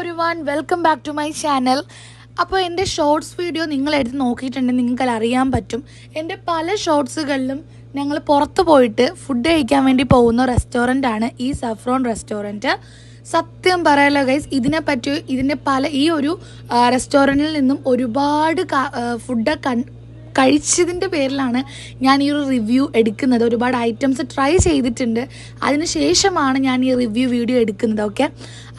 ഒരു one welcome back to my channel അപ്പോൾ എന്റെ ഷോർട്സ് വീഡിയോ നിങ്ങൾ എടുത്ത് നോക്കിയിട്ടുണ്ടെങ്കിൽ നിങ്ങൾക്ക് അറിയാൻ പറ്റും. എന്റെ പല ഷോർട്സുകളിലും ഞങ്ങൾ പുറത്ത് പോയിട്ട് ഫുഡ് കഴിക്കാൻ വേണ്ടി പോകുന്ന റെസ്റ്റോറന്റ് ആണ് ഈ സഫ്രോൺ റെസ്റ്റോറന്റ് സത്യം പറയാലോ ഗൈസ് ഇതിനെപ്പറ്റി ഇതിന്റെ പല ഈ ഒരു റെസ്റ്റോറന്റിൽ നിന്നും ഒരുപാട് ഫുഡ് കൺ കഴിച്ചതിന്റെ പേരിലാണ് ഞാൻ ഈ ഒരു റിവ്യൂ എടുക്കുന്നത്. ഒരുപാട് ഐറ്റംസ് ട്രൈ ചെയ്തിട്ടുണ്ട്. അതിന് ശേഷമാണ് ഞാൻ ഈ റിവ്യൂ വീഡിയോ എടുക്കുന്നത് ഓക്കെ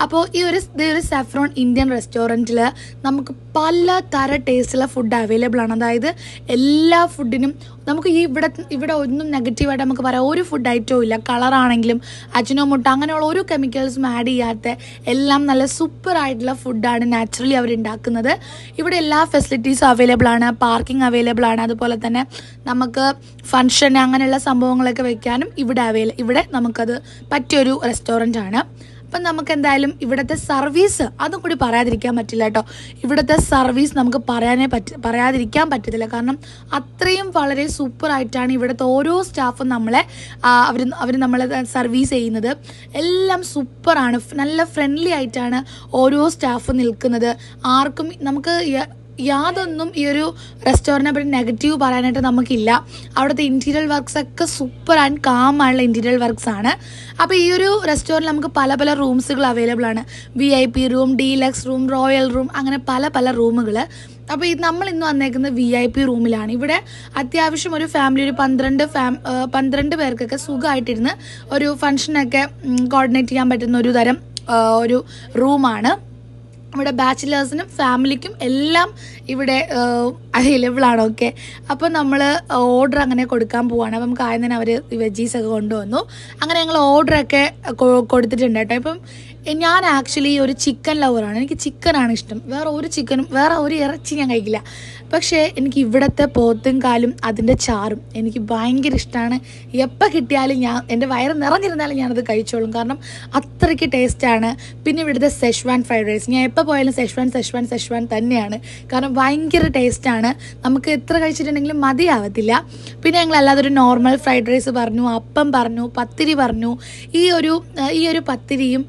അപ്പോൾ ഈ ഒരു ഒരു സെഫ്രോൺ ഇന്ത്യൻ റെസ്റ്റോറന്റിൽ നമുക്ക് പല തര ടേസ്റ്റുള്ള ഫുഡ് അവൈലബിൾ ആണ്. അതായത് എല്ലാ ഫുഡിനും നമുക്ക് ഈ ഇവിടെ ഇവിടെ ഒന്നും നെഗറ്റീവായിട്ട് നമുക്ക് പറയാം. ഒരു ഫുഡ് ഐറ്റവും ഇല്ല. കളറാണെങ്കിലും അജിനോമുട്ട അങ്ങനെയുള്ള ഒരു കെമിക്കൽസും ആഡ് ചെയ്യാത്ത എല്ലാം നല്ല സൂപ്പർ ആയിട്ടുള്ള ഫുഡാണ് നാച്ചുറലി അവർ ഉണ്ടാക്കുന്നത് ഇവിടെ എല്ലാ ഫെസിലിറ്റീസും അവൈലബിൾ ആണ്. പാർക്കിംഗ് അവൈലബിൾ ആണ്. അതുപോലെ തന്നെ നമുക്ക് ഫങ്ഷൻ അങ്ങനെയുള്ള സംഭവങ്ങളൊക്കെ വെക്കാനും ഇവിടെ അവൈല ഇവിടെ നമുക്കത് പറ്റിയൊരു റെസ്റ്റോറന്റ് ആണ്. അപ്പം നമുക്ക് എന്തായാലും ഇവിടുത്തെ സർവീസ് അതും കൂടി പറയാതിരിക്കാൻ പറ്റില്ല കേട്ടോ. ഇവിടുത്തെ സർവീസ് നമുക്ക് പറയാനേ പറ്റ പറയാതിരിക്കാൻ പറ്റത്തില്ല. കാരണം അത്രയും വളരെ സൂപ്പർ ആയിട്ടാണ് ഇവിടുത്തെ ഓരോ സ്റ്റാഫും നമ്മളെ അവർ അവർ നമ്മളെ സർവീസ് ചെയ്യുന്നത്. എല്ലാം സൂപ്പറാണ് നല്ല ഫ്രണ്ട്ലി ആയിട്ടാണ് ഓരോ സ്റ്റാഫ് നിൽക്കുന്നത്. ആർക്കും നമുക്ക് യാതൊന്നും ഈ ഒരു റെസ്റ്റോറന്റിനെ പറ്റി നെഗറ്റീവ് പറയാനായിട്ട് നമുക്കില്ല. അവിടുത്തെ ഇന്റീരിയൽ വർക്ക്സ് ഒക്കെ സൂപ്പർ ആൻഡ് കാം ആയുള്ള ഇന്റീരിയൽ വർക്ക്സ് ആണ്. അപ്പോൾ ഈ ഒരു റെസ്റ്റോറന്റ് നമുക്ക് പല പല റൂംസുകൾ അവൈലബിൾ ആണ്. V I P room deluxe room royal room അങ്ങനെ പല പല റൂമുകൾ അപ്പോൾ ഇത് നമ്മൾ ഇന്ന് വന്നേക്കുന്നത് വി ഐ പി റൂമിലാണ് ഇവിടെ അത്യാവശ്യം ഒരു ഫാമിലി ഒരു പന്ത്രണ്ട് ഫാം പന്ത്രണ്ട് പേർക്കൊക്കെ സുഖമായിട്ടിരുന്ന് ഒരു ഫംഗ്ഷനൊക്കെ കോർഡിനേറ്റ് ചെയ്യാൻ പറ്റുന്ന ഒരു തരം ഒരു റൂമാണ് ഇവിടെ ബാച്ചിലേഴ്സിനും ഫാമിലിക്കും എല്ലാം ഇവിടെ അവൈലബിൾ ആണ് ഓക്കെ അപ്പോൾ നമ്മൾ ഓർഡർ അങ്ങനെ കൊടുക്കാൻ പോവാണ്. അപ്പം നമുക്ക് ആദ്യം തന്നെ അവർ വെജീസ് ഒക്കെ കൊണ്ടുവന്നു. അങ്ങനെ ഞങ്ങൾ ഓർഡറൊക്കെ കൊടുത്തിട്ടുണ്ട് കേട്ടോ. ഇപ്പം ഞാൻ ആക്ച്വലി ഒരു ചിക്കൻ ലവറാണ് എനിക്ക് ചിക്കനാണ് ഇഷ്ടം. വേറെ ഒരു ചിക്കനും വേറെ ഒരു ഇറച്ചി ഞാൻ കഴിക്കില്ല. പക്ഷേ എനിക്ക് ഇവിടുത്തെ പോത്തും കാലും അതിന്റെ ചാറും എനിക്ക് ഭയങ്കര ഇഷ്ടമാണ് എപ്പോൾ കിട്ടിയാലും ഞാൻ എന്റെ വയറ് നിറഞ്ഞിരുന്നാലും ഞാനത് കഴിച്ചോളും. കാരണം അത്രയ്ക്ക് ടേസ്റ്റാണ് പിന്നെ ഇവിടുത്തെ സെഷ്വാൻ ഫ്രൈഡ് റൈസ് ഞാൻ എപ്പോൾ പോയാലും സെഷ്വാൻ സെഷ്വാൻ സെഷ്വാൻ തന്നെയാണ്. കാരണം ഭയങ്കര ടേസ്റ്റാണ് നമുക്ക് എത്ര കഴിച്ചിട്ടുണ്ടെങ്കിലും മതിയാവത്തില്ല. പിന്നെ ഞങ്ങൾ അല്ലാതെ ഒരു നോർമൽ ഫ്രൈഡ് റൈസ് പറഞ്ഞു അപ്പം പറഞ്ഞു പത്തിരി പറഞ്ഞു. ഈ ഒരു ഈ ഒരു പത്തിരിയും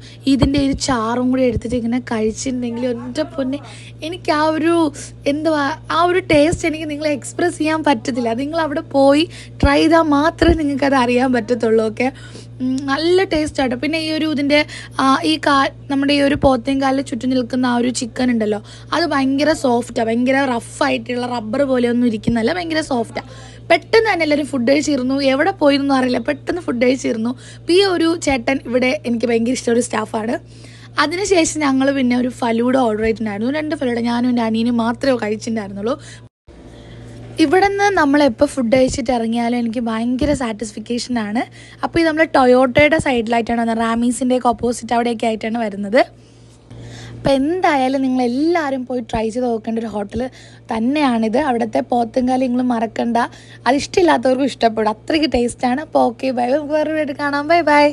ഇതിന്റെ ഒരു ചാറും കൂടി എടുത്തിട്ട് ഇങ്ങനെ കഴിച്ചിട്ടുണ്ടെങ്കിൽ ഒറ്റ പൊന്നെ എനിക്ക് ആ ഒരു എന്തുവാ ആ ഒരു ടേസ്റ്റ് എനിക്ക് നിങ്ങളെ എക്സ്പ്രസ് ചെയ്യാൻ പറ്റത്തില്ല. നിങ്ങൾ അവിടെ പോയി ട്രൈ ചെയ്താൽ മാത്രമേ നിങ്ങൾക്കത് അറിയാൻ പറ്റത്തുള്ളൂ ഓക്കെ നല്ല ടേസ്റ്റ് ആട്ടോ പിന്നെ ഈ ഒരു ഇതിന്റെ ഈ കാ നമ്മുടെ ഈ ഒരു പോത്തേം കാലിൽ ചുറ്റും നിൽക്കുന്ന ആ ഒരു ചിക്കൻ ഉണ്ടല്ലോ അത് ഭയങ്കര സോഫ്റ്റാണ് ഭയങ്കര റഫായിട്ടുള്ള റബ്ബർ പോലെയൊന്നും ഇരിക്കുന്നല്ല ഭയങ്കര സോഫ്റ്റാണ് പെട്ടെന്ന് തന്നെ എല്ലാവരും ഫുഡ് കഴിച്ചിരുന്നു. എവിടെ പോയിരുന്നു അറിയില്ല. പെട്ടെന്ന് ഫുഡ് കഴിച്ചിരുന്നു. അപ്പോൾ ഈ ഒരു ചേട്ടൻ ഇവിടെ എനിക്ക് ഭയങ്കര ഇഷ്ടമുള്ള സ്റ്റാഫാണ് അതിനുശേഷം ഞങ്ങൾ പിന്നെ ഒരു ഫലൂഡ ഓർഡർ ചെയ്തിട്ടുണ്ടായിരുന്നു. രണ്ട് ഫലൂഡ ഞാനും എന്റെ അനിയനും മാത്രമേ കഴിച്ചിട്ടുണ്ടായിരുന്നുള്ളൂ. ഇവിടെ നിന്ന് നമ്മൾ എപ്പോൾ ഫുഡ് കഴിച്ചിട്ട് ഇറങ്ങിയാലും എനിക്ക് ഭയങ്കര സാറ്റിസ്ഫിക്കേഷൻ ആണ്. അപ്പോൾ ഇത് നമ്മൾ ടൊയോട്ടയുടെ സൈഡിലായിട്ടാണ് വന്നത്. റാമീസിന്റെ ഒക്കെ ഓപ്പോസിറ്റ് അവിടെയൊക്കെ ആയിട്ടാണ് വരുന്നത്. അപ്പോൾ എന്തായാലും നിങ്ങൾ എല്ലാവരും പോയി ട്രൈ ചെയ്ത് നോക്കേണ്ട ഒരു ഹോട്ടൽ തന്നെയാണിത്. അവിടുത്തെ പോത്തുംകാലി നിങ്ങൾ മറക്കണ്ട. അത് ഇഷ്ടമില്ലാത്തവർക്കും ഇഷ്ടപ്പെടും. അത്രയ്ക്ക് ടേസ്റ്റാണ് അപ്പോൾ ഓക്കെ ബൈ വേറെ കാണാം. Bye bye